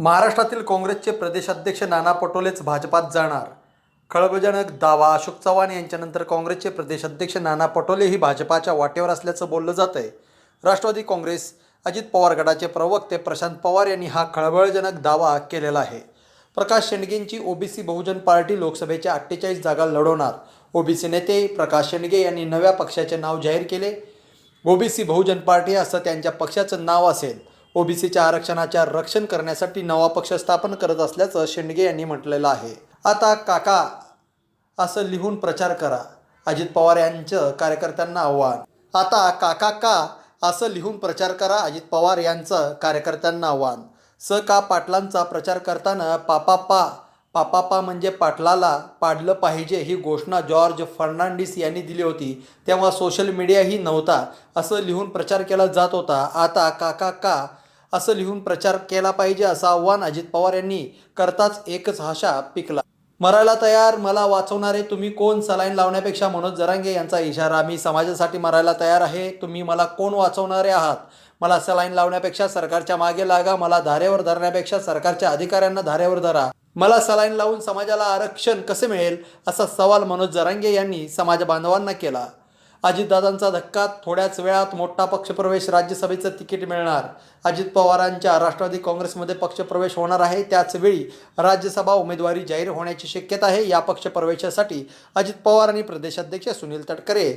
महाराष्ट्रातील काँग्रेसचे प्रदेशाध्यक्ष नाना पटोलेच भाजपात जाणार. खळबळजनक दावा अशोक चव्हाण यांच्यानंतर काँग्रेसचे प्रदेशाध्यक्ष नाना पटोलेही भाजपाच्या वाटेवर असल्याचं बोललं जात आहे राष्ट्रवादी काँग्रेस अजित पवार गटाचे प्रवक्ते प्रशांत पवार यांनी हा खळबळजनक दावा केलेला आहे. प्रकाश शेंडगेंची ओबीसी बहुजन पार्टी लोकसभेच्या अठ्ठेचाळीस जागा लढवणार. ओबीसी नेते प्रकाश शेंडगे यांनी नव्या पक्षाचे नाव जाहीर केले. ओबीसी बहुजन पार्टी असं त्यांच्या पक्षाचं नाव असेल. ओबीसीच्या आरक्षणाच्या रक्षण करण्यासाठी नवा पक्ष स्थापन करत असल्याचं शेंडगे यांनी म्हटलेलं आहे. आता काका असं लिहून प्रचार करा अजित पवार यांचं कार्यकर्त्यांना आव्हान. आता काका का असं लिहून प्रचार करा अजित पवार यांचं कार्यकर्त्यांना आव्हान. स का पाटलांचा प्रचार करताना पापापा पापापा म्हणजे पाटलाला पाडलं पाहिजे ही घोषणा जॉर्ज फर्नांडिस यांनी दिली होती. तेव्हा सोशल मीडियाही नव्हता असं लिहून प्रचार केला जात होता. आता काका का असं लिहून प्रचार केला पाहिजे असं आव्हान अजित पवार यांनी करताच एकच हाशा पिकला. मरायला तयार मला वाचवणारे तुम्ही कोण? सलाईन लावण्यापेक्षा मनोज जरांगे यांचा इशारा मी समाजासाठी मरायला तयार आहे तुम्ही मला कोण वाचवणारे आहात? मला सलाईन लावण्यापेक्षा सरकारच्या मागे लागा मला धारेवर धरण्यापेक्षा सरकारच्या अधिकाऱ्यांना धारेवर धरा. मला सलाईन लावून समाजाला आरक्षण कसे मिळेल? असा सवाल मनोज जरांगे यांनी समाज बांधवांना केला. अजितदादांचा धक्का थोड्याच वेळात मोठा पक्षप्रवेश राज्यसभेचं तिकीट मिळणार. अजित पवारांच्या राष्ट्रवादी काँग्रेसमध्ये पक्षप्रवेश होणार आहे. त्याचवेळी राज्यसभा उमेदवारी जाहीर होण्याची शक्यता आहे. या पक्षप्रवेशासाठी अजित पवार आणि प्रदेशाध्यक्ष सुनील तटकरे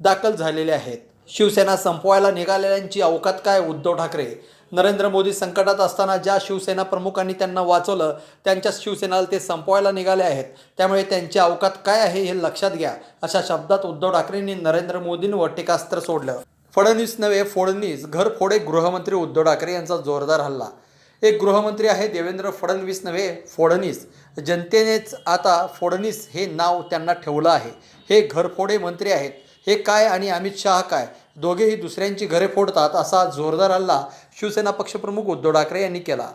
दाखल झालेले आहेत. शिवसेना संपवायला निघालेल्यांची अवकात काय? उद्धव ठाकरे. नरेंद्र मोदी संकटात असताना ज्या शिवसेना प्रमुखांनी त्यांना वाचवलं त्यांच्या शिवसेनाला ते संपवायला निघाले आहेत. त्यामुळे त्यांची अवकात काय आहे हे लक्षात घ्या. अशा शब्दात उद्धव ठाकरेंनी नरेंद्र मोदींवर टीकास्त्र सोडलं. फडणवीस नव्हे फोडणीस. घरफोडे गृहमंत्री उद्धव ठाकरे यांचा जोरदार हल्ला. एक गृहमंत्री आहे देवेंद्र फडणवीस नव्हे फोडणीस. जनतेनेच आता फोडणीस हे नाव त्यांना ठेवलं आहे. हे घरफोडे मंत्री आहेत. हे काय आणि अमित शहा काय? दोघेही दुसऱ्यांची घरे फोडतात असा जोरदार हल्ला शिवसेना पक्षप्रमुख उद्धव ठाकरे यांनी केला.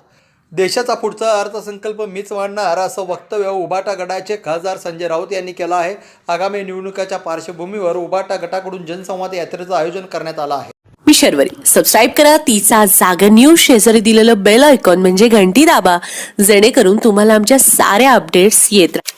देशाचा पुढचा अर्थसंकल्प मीच मांडणार असं वक्तव्य उबाटा गटाचे खासदार संजय राऊत यांनी केलं आहे. आगामी निवडणुकाच्या पार्श्वभूमीवर उबाटा गटाकडून जनसंवाद यात्रेचं आयोजन करण्यात आलं आहे. मी शर्वरी. सबस्क्राईब करा तिचा जागर न्यूज शेजारी दिलेलं बेल आयकॉन म्हणजे घंटी दाबा. जेणेकरून तुम्हाला आमच्या साऱ्या अपडेट्स येत राहतील